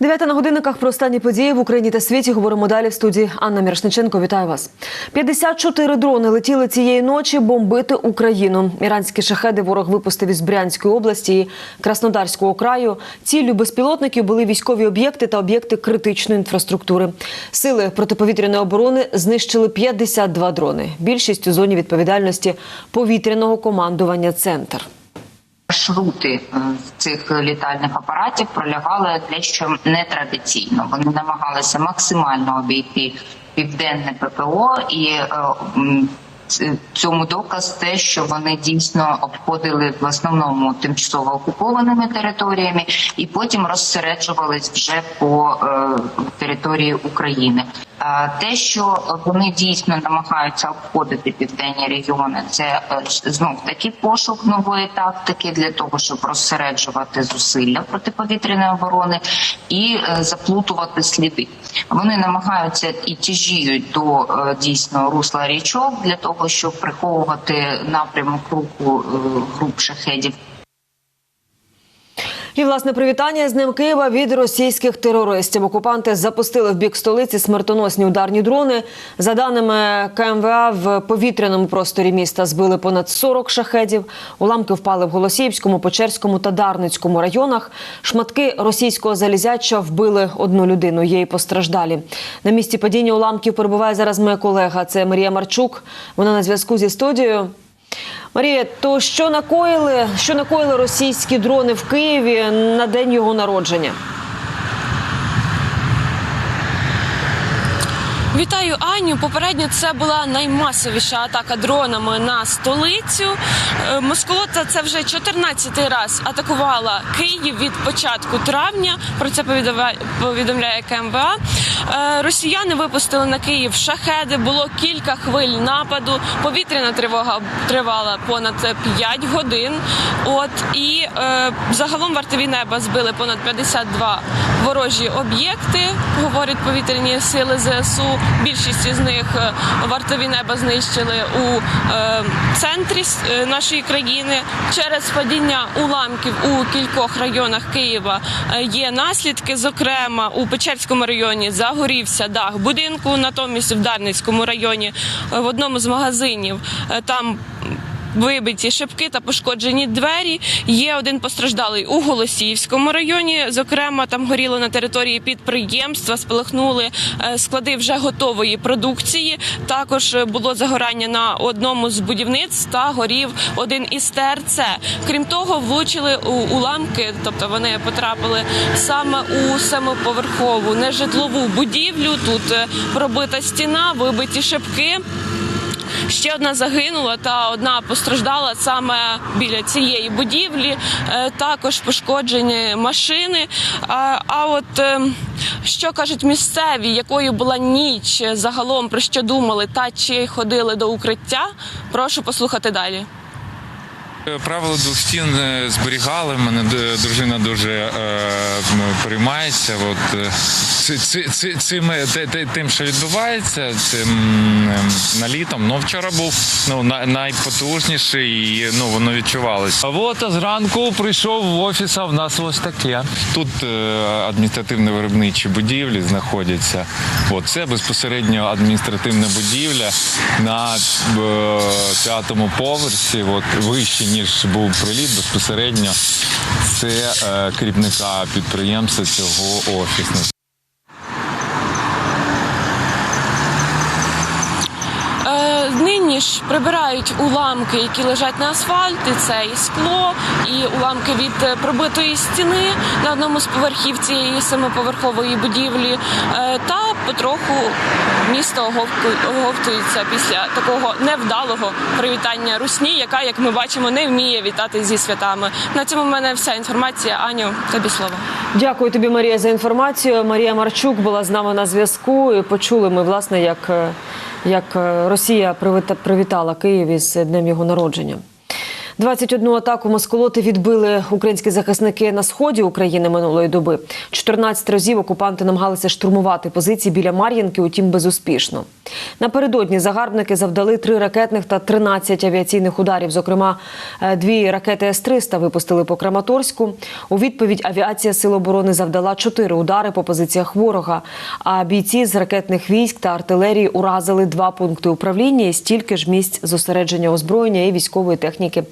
Дев'ята на годинниках про останні події в Україні та світі говоримо далі в студії Анна Мірошниченко. Вітаю вас. 54 дрони летіли цієї ночі бомбити Україну. Іранські шахеди ворог випустив із Брянської області і Краснодарського краю. Ціллю безпілотників були військові об'єкти та об'єкти критичної інфраструктури. Сили протиповітряної оборони знищили 52 дрони. Більшість у зоні відповідальності повітряного командування Центр. Маршрути е, цих літальних апаратів пролягали дещо нетрадиційно. Вони намагалися максимально обійти південне ППО і е, цьому доказ те, що вони дійсно обходили в основному тимчасово окупованими територіями, і потім розсереджувались вже по е, території України. Те, що вони дійсно намагаються обходити південні регіони, це знов таки пошук нової тактики для того, щоб розсереджувати зусилля протиповітряної оборони і е, заплутувати сліди. Вони намагаються і тяжіють до е, дійсно русла річок для того, щоб приховувати напрямок руху е, груп шахедів І власне привітання з ним Києва від російських терористів. Окупанти запустили в бік столиці смертоносні ударні дрони. За даними КМВА, в повітряному просторі міста збили понад 40 шахедів. Уламки впали в Голосіївському, Печерському та Дарницькому районах. Шматки російського залізяча вбили одну людину. Є і постраждалі. На місці падіння уламків перебуває зараз моя колега. Це Марія Марчук. Вона на зв'язку зі студією. Марія, то що накоїли, що накоїли російські дрони в Києві на день його народження? Вітаю Аню. Попередньо це була наймасовіша атака дронами на столицю. Е, Москолота це вже 14-й раз атакувала Київ від початку травня. Про це повідомляє- КМВА. Е, Росіяни випустили на Київ шахеди. Було кілька хвиль нападу. Повітряна тривога тривала понад 5 годин. От і е, загалом вартові неба збили понад 52 ворожі об'єкти. Говорять повітряні сили ЗСУ. Більшість із них е, вартові неба знищили у е, центрі е, нашої країни. Через падіння уламків у кількох районах Києва є наслідки. Зокрема, у Печерському районі загорівся дах будинку. Натомість в Дарницькому районі в одному з магазинів там Вибиті шибки та пошкоджені двері. Є один постраждалий у Голосіївському районі. Зокрема, там горіло на території підприємства, спалахнули е, склади вже готової продукції. Також було загорання на одному з будівництв та горів один із ТРЦ. Крім того, влучили у уламки, тобто вони потрапили саме у семиповерхову нежитлову будівлю. Тут е, пробита стіна, вибиті шибки. Ще одна загинула та одна постраждала саме біля цієї будівлі. Е, Також пошкоджені машини. А, от е, що кажуть місцеві, якою була ніч загалом, про що думали та чи ходили до укриття? Прошу послухати далі. Е, Правило двох стін е, зберігали. Мене дружина дуже е, м, переймається. От е, цим тим, що відбувається, цим ем, налітом. Ну вчора був ну найпотужніший, і ну воно відчувалося. А от а зранку прийшов в офіс, а в нас ось таке. Тут е, адміністративно-виробничі будівлі знаходяться. От це безпосередньо адміністративна будівля на е, п'ятому поверсі. От вище ніж був приліт безпосередньо. Це е, керівника підприємства цього офісу. Е, Нині ж прибирають уламки, які лежать на асфальті. Це і скло, і уламки від пробитої стіни на одному з поверхів цієї семиповерхової будівлі. Е, Та потроху місто оговтується після такого невдалого привітання русні, яка, як ми бачимо, не вміє вітати зі святами. На цьому в мене вся інформація. Аню, тобі слово. Дякую тобі, Марія, за інформацію. Марія Марчук була з нами на зв'язку. Почули ми, власне, як, е, як е, Росія привіта- привітала Київ із днем його народження. 21 атаку москолоти відбили українські захисники на сході України минулої доби. 14 разів окупанти намагалися штурмувати позиції біля Мар'їнки, утім безуспішно. Напередодні загарбники завдали три ракетних та 13 авіаційних ударів. Зокрема, е, дві ракети С-300 випустили по Краматорську. У відповідь авіація Сил оборони завдала чотири удари по позиціях ворога. А бійці з ракетних військ та артилерії уразили два пункти управління і стільки ж місць зосередження озброєння і військової техніки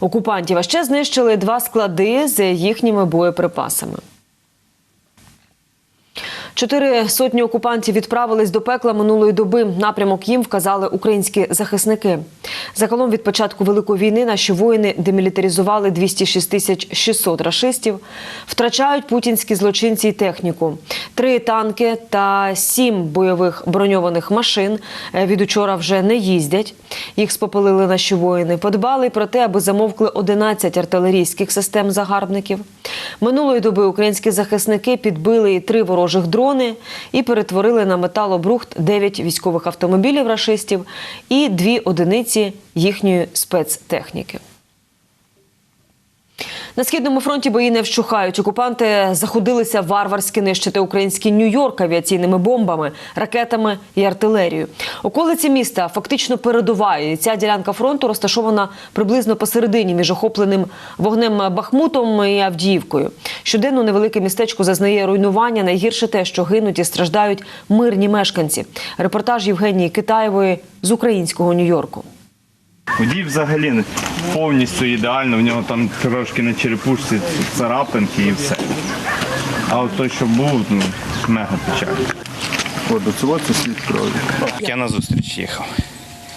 окупантів. А ще знищили два склади з їхніми боєприпасами. Чотири сотні окупантів відправились до пекла минулої доби. Напрямок їм вказали українські захисники. Загалом від початку великої війни наші воїни демілітаризували 206 тисяч 600 рашистів. Втрачають путінські злочинці і техніку. Три танки та сім бойових броньованих машин е, від учора вже не їздять. Їх спопилили наші воїни. Подбали про те, аби замовкли 11 артилерійських систем загарбників. Минулої доби українські захисники підбили і три ворожих дрони і перетворили на металобрухт 9 військових автомобілів рашистів і дві одиниці їхньої спецтехніки. На східному фронті бої не вщухають. Окупанти заходилися варварськи нищити український Нью-Йорк авіаційними бомбами, ракетами і артилерією. Околиці міста фактично передуває. Ця ділянка фронту розташована приблизно посередині між охопленим вогнем Бахмутом і Авдіївкою. Щоденно невелике містечко зазнає руйнування. Найгірше те, що гинуть і страждають мирні мешканці. Репортаж Євгенії Китаєвої з українського Нью-Йорку. Водій взагалі повністю ідеально, в нього там трошки на черепушці царапинки і все. А от той, що був, ну, мега печально. От до цього це слід крові. Я на зустріч їхав.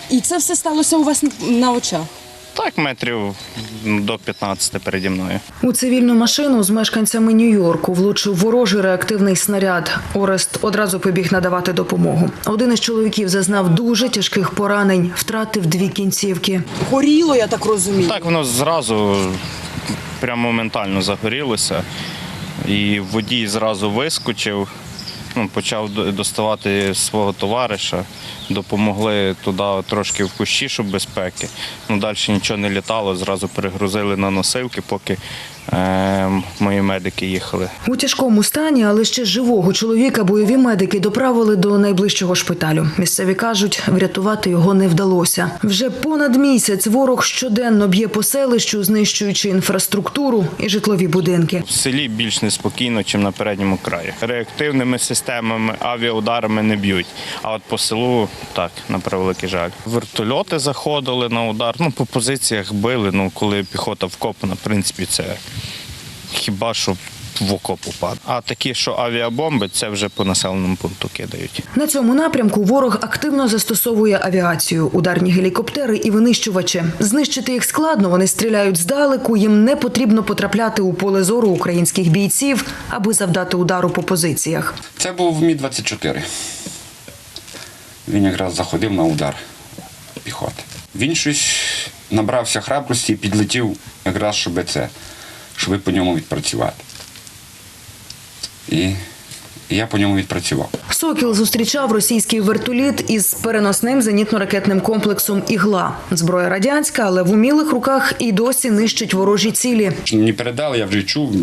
І це все сталося у вас на очах. Так, метрів до 15 переді мною. У цивільну машину з мешканцями Нью-Йорку влучив ворожий реактивний снаряд. Орест одразу побіг надавати допомогу. Один із чоловіків зазнав дуже тяжких поранень, втратив дві кінцівки. Горіло, я так розумію. Так воно зразу прямо моментально загорілося. І водій зразу вискочив, ну, почав доставати свого товариша, допомогли туди трошки в кущі, щоб безпеки. Ну, далі нічого не літало, зразу перегрузили на носилки, поки мої медики їхали. У тяжкому стані, але ще живого чоловіка бойові медики доправили до найближчого шпиталю. Місцеві кажуть, врятувати його не вдалося. Вже понад місяць ворог щоденно б'є по селищу, знищуючи інфраструктуру і житлові будинки. В селі більш неспокійно, ніж на передньому краї. Реактивними системами, авіаударами не б'ють. А от по селу так, на превеликий жаль. Вертольоти заходили на удар. Ну, по позиціях били. Ну, коли піхота вкопана, в принципі, це хіба що в окоп упад. А такі, що авіабомби, це вже по населеному пункту кидають. На цьому напрямку ворог активно застосовує авіацію, ударні гелікоптери і винищувачі. Знищити їх складно. Вони стріляють здалеку. Їм не потрібно потрапляти у поле зору українських бійців, аби завдати удару по позиціях. Це був Мі 24. Він якраз заходив на удар піхоти. Він щось набрався храбрості і підлетів якраз, щоб це, щоб по ньому відпрацювати. І, я по ньому відпрацював. Сокіл зустрічав російський вертоліт із переносним зенітно-ракетним комплексом Ігла. Зброя радянська, але в умілих руках і досі нищить ворожі цілі. Мені передали, я вже чув,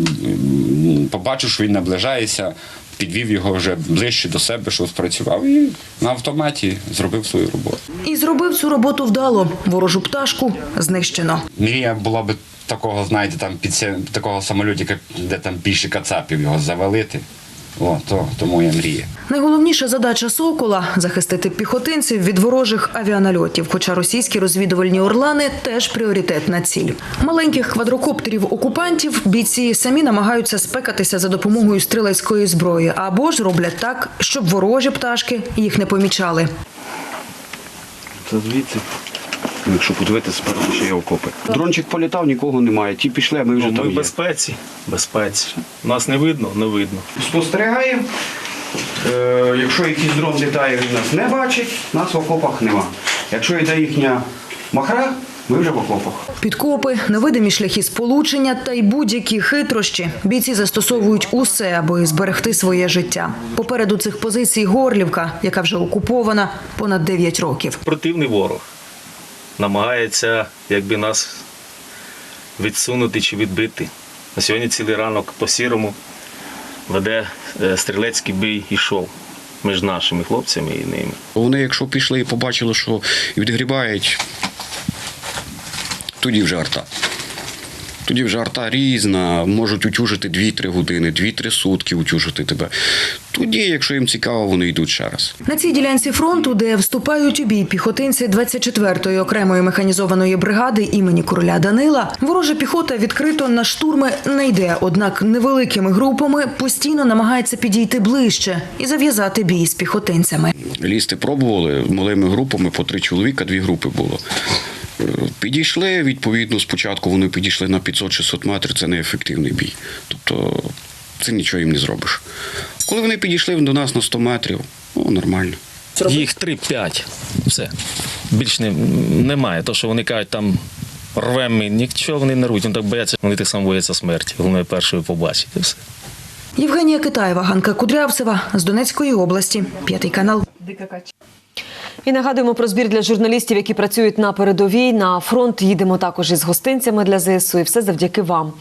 побачив, що він наближається, підвів його вже ближче до себе, що спрацював, і на автоматі зробив свою роботу. І зробив цю роботу вдало. Ворожу пташку знищено. Мрія була би такого, знаєте, там під такого самолітика, де там більше кацапів його завалити. О, то, то моя мрія. Найголовніша задача Сокола захистити піхотинців від ворожих авіанальотів. Хоча російські розвідувальні орлани теж пріоритетна ціль. Маленьких квадрокоптерів окупантів бійці самі намагаються спекатися за допомогою стрілецької зброї або ж роблять так, щоб ворожі пташки їх не помічали. Це звідси. Ну, Якщо подивитися, спереду ще є окопи. Дрончик політав, нікого немає. Ті пішли, а ми вже Ну, там ми в є. безпеці. Безпеці. Нас не видно, не видно. Спостерігаємо. Е, якщо якийсь дрон літає, він нас не бачить, нас в окопах нема. Якщо йде їхня махра, ми вже в окопах. Підкопи, невидимі шляхи сполучення та й будь-які хитрощі. Бійці застосовують усе, аби зберегти своє життя. Попереду цих позицій Горлівка, яка вже окупована понад 9 років. Противний ворог намагається якби нас відсунути чи відбити. На сьогодні цілий ранок по сірому веде е, стрілецький бій ішов. між нашими хлопцями і ними. Вони, якщо пішли і побачили, що відгрібають, тоді вже арта. Тоді вже арта різна, можуть утюжити 2-3 години, 2-3 сутки утюжити тебе. Тоді, якщо їм цікаво, вони йдуть ще раз. На цій ділянці фронту, де вступають у бій піхотинці 24-ї окремої механізованої бригади імені короля Данила, ворожа піхота відкрито на штурми не йде, однак невеликими групами постійно намагається підійти ближче і зав'язати бій з піхотинцями. Лізти пробували малими групами, по три чоловіка, дві групи було. Підійшли, відповідно, спочатку вони підійшли на 500-600 метрів, це неефективний бій. Тобто це нічого їм не зробиш. Коли вони підійшли до нас на 100 метрів, ну, нормально. Їх 3-5. Все. Більш не, немає. То, що вони кажуть, там рвемо, ми, нічого вони не руть. Вони так бояться, вони так само бояться смерті. Головне першою побачити. Все. Євгенія Китаєва, Ганка Кудрявцева з Донецької області, п'ятий канал. І нагадуємо про збір для журналістів, які працюють на передовій. На фронт їдемо також із гостинцями для ЗСУ. І все завдяки вам.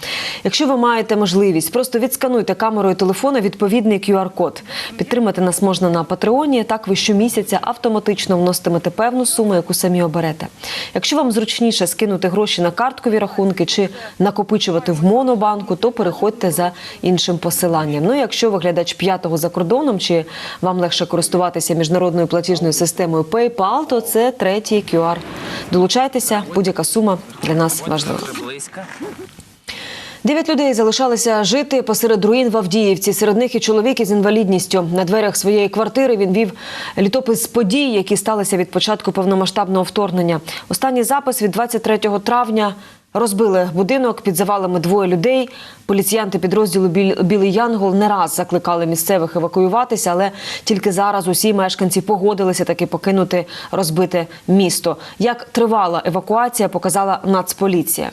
Якщо ви маєте можливість, просто відскануйте камерою телефона відповідний QR-код. Підтримати нас можна на Патреоні. Так ви щомісяця автоматично вноситимете певну суму, яку самі оберете. Якщо вам зручніше скинути гроші на карткові рахунки чи накопичувати в монобанку, то переходьте за іншим посиланням. Ну, якщо ви глядач п'ятого за кордоном, чи вам легше користуватися міжнародною платіжною системою PayPal, то це третій QR. Долучайтеся, будь-яка сума для нас важлива. Дев'ять людей залишалися жити посеред руїн в Авдіївці. Серед них і чоловік із інвалідністю. На дверях своєї квартири він вів літопис подій, які сталися від початку повномасштабного вторгнення. Останній запис від 23 травня. Розбили будинок під завалами двоє людей. Поліціянти підрозділу «Біл- Білий Янгол не раз закликали місцевих евакуюватися, але тільки зараз усі мешканці погодилися таки покинути розбите місто. Як тривала евакуація, показала Нацполіція.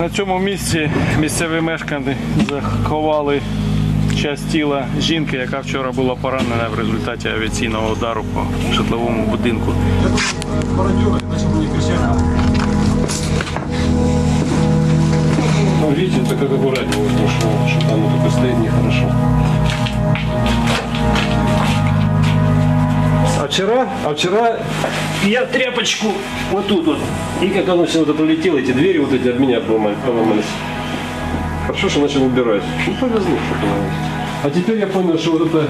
На цьому місці місцеві мешканці заховали часть тіла жінки, яка вчора була поранена в результаті авіаційного удару по житловому будинку. Ну, видите, это как аккуратнее ушло, что оно только стоит нехорошо. А вчера, а вчера я тряпочку вот тут вот, и как оно все вот это улетело, эти двери вот эти от меня поломали- поломались. Хорошо, что начал убирать. Ну, повезло, что поломалось. А теперь я понял, что вот эта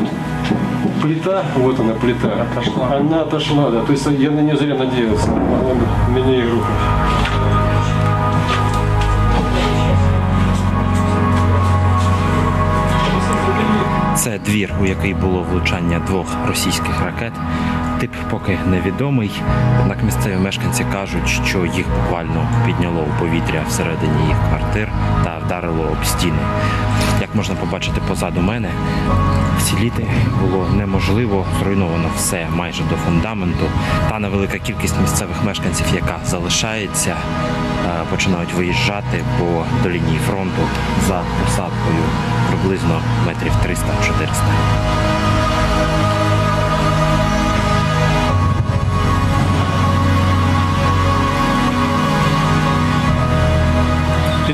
плита, вот она плита, она отошла, да. То есть я на нее зря надеялся. Она меня и рухнет. Це двір, у який було влучання двох російських ракет. Тип поки невідомий. Однак місцеві мешканці кажуть, що їх буквально підняло у повітря всередині їх квартир та вдарило об стіни. Як можна побачити позаду мене, вціліти було неможливо, зруйновано все майже до фундаменту. Та невелика кількість місцевих мешканців, яка залишається, е, починають виїжджати по до лінії фронту за посадкою приблизно метрів 300-400.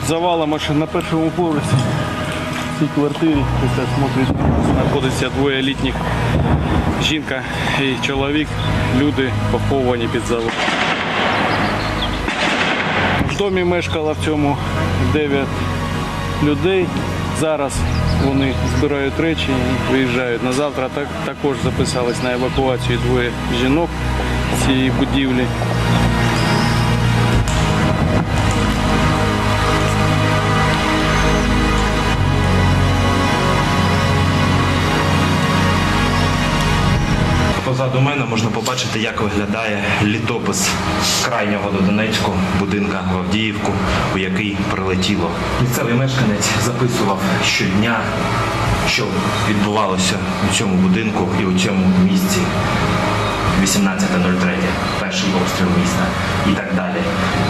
Завалом аж на першому поверсі в цій квартирі так смотрить, знаходиться двоє літніх жінка і чоловік. Люди поховані під завалом. В домі мешкало в цьому 9 людей. Зараз вони збирають речі і виїжджають. На завтра так, також записались на евакуацію двоє жінок з цієї будівлі. Позаду мене можна побачити, як виглядає літопис крайнього до Донецьку будинка в Авдіївку, у який прилетіло. Місцевий мешканець записував щодня, що відбувалося у цьому будинку і у цьому місці. 18.03, перший обстріл міста і так далі.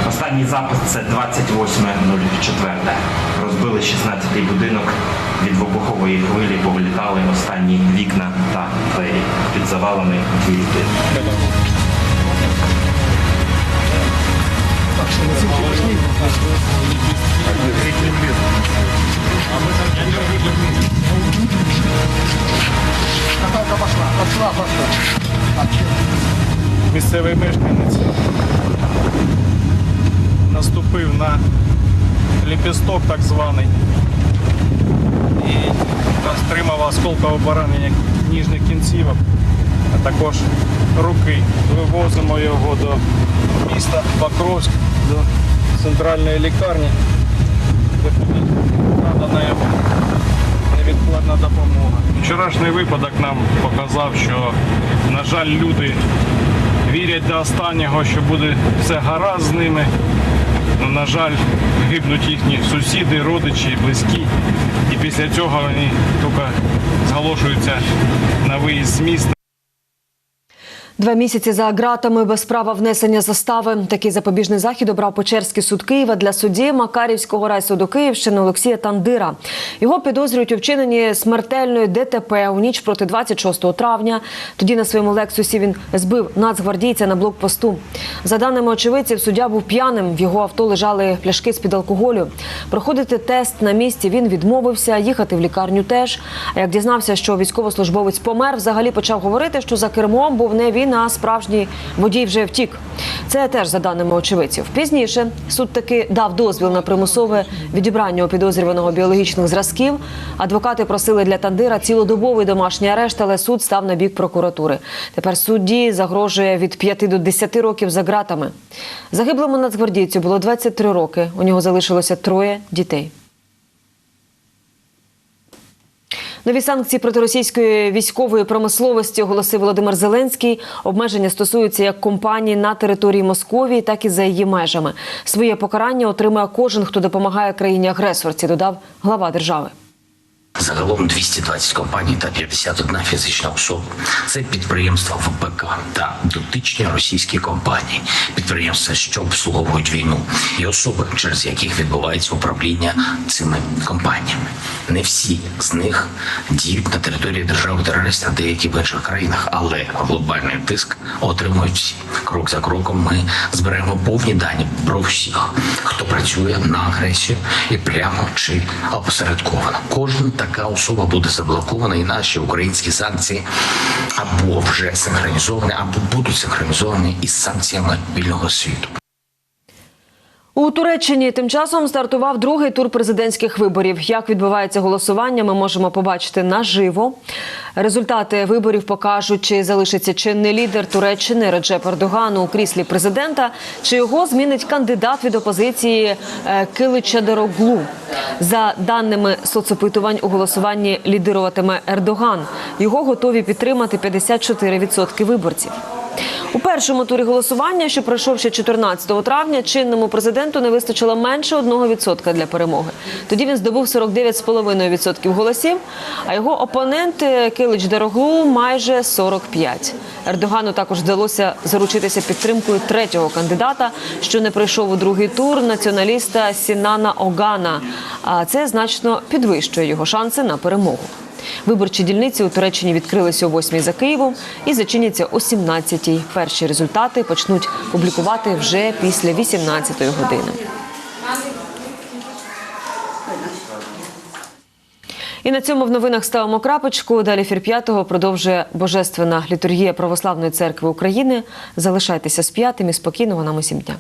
Останній запис це 28.04. Розбили 16-й будинок. Від вибухової хвилі повилітали останні вікна та двері. Під завалами дві людини. Місцевий мешканець наступив на ліпісток так званий і отримав осколкове поранення ніжних кінцівок, а також руки. Вивозимо його до міста Покровськ, до центральної лікарні, де надана йому невідкладна допомога. Вчорашній випадок нам показав, що, на жаль, люди вірять до останнього, що буде все гаразд з ними. Ну, на жаль, гибнуть їхні сусіди, родичі, близькі. І після цього вони тільки зголошуються на виїзд з міста. Два місяці за ґратами без права внесення застави. Такий запобіжний захід обрав Печерський суд Києва для судді Макарівського райсуду Київщини Олексія Тандира. Його підозрюють у вчиненні смертельної ДТП у ніч проти 26 травня. Тоді на своєму лексусі він збив нацгвардійця на блокпосту. За даними очевидців, суддя був п'яним. В його авто лежали пляшки з під алкоголю. Проходити тест на місці він відмовився. Їхати в лікарню теж. А як дізнався, що військовослужбовець помер, взагалі почав говорити, що за кермом був не він, а справжній водій вже втік. Це теж за даними очевидців. Пізніше суд таки дав дозвіл на примусове відібрання у підозрюваного біологічних зразків. Адвокати просили для Тандира цілодобовий домашній арешт, але суд став на бік прокуратури. Тепер судді загрожує від 5 до 10 років за ґратами. Загиблому нацгвардійцю було 23 роки. У нього залишилося троє дітей. Нові санкції проти російської військової промисловості оголосив Володимир Зеленський. Обмеження стосуються як компаній на території Московії, так і за її межами. Своє покарання отримає кожен, хто допомагає країні агресорці. Додав глава держави. Загалом 220 компаній та 51 фізична особа. Це підприємства ВПК та дотичні російські компанії, підприємства, що обслуговують війну, і особи, через яких відбувається управління цими компаніями. Не всі з них діють на території держави терористів, деякі в інших країнах, але глобальний тиск отримують всі. Крок за кроком ми зберемо повні дані про всіх, хто працює на агресію і прямо чи опосередковано. Кожна така особа буде заблокована, і наші українські санкції або вже синхронізовані, або будуть синхронізовані із санкціями вільного світу. У Туреччині тим часом стартував другий тур президентських виборів. Як відбувається голосування, ми можемо побачити наживо. Результати виборів покажуть, чи залишиться чинний лідер Туреччини Реджеп Ердоган у кріслі президента, чи його змінить кандидат від опозиції е, Килича Дороглу. За даними соцопитувань, у голосуванні лідируватиме Ердоган. Його готові підтримати 54% виборців. У першому турі голосування, що пройшов ще 14 травня, чинному президенту не вистачило менше 1% для перемоги. Тоді він здобув 49,5% голосів, а його опонент е, Килич Дороглу майже 45%. Ердогану також вдалося заручитися підтримкою третього кандидата, що не прийшов у другий тур націоналіста Сінана Огана. А це значно підвищує його шанси на перемогу. Виборчі дільниці у Туреччині відкрилися о 8 за Києвом і зачиняться о 17-й. Перші результати почнуть публікувати вже після 18-ї години. І на цьому в новинах ставимо крапочку. Далі ефір п'ятого продовжує Божественна літургія Православної церкви України. Залишайтеся з п'ятим і спокійного нам усім дня.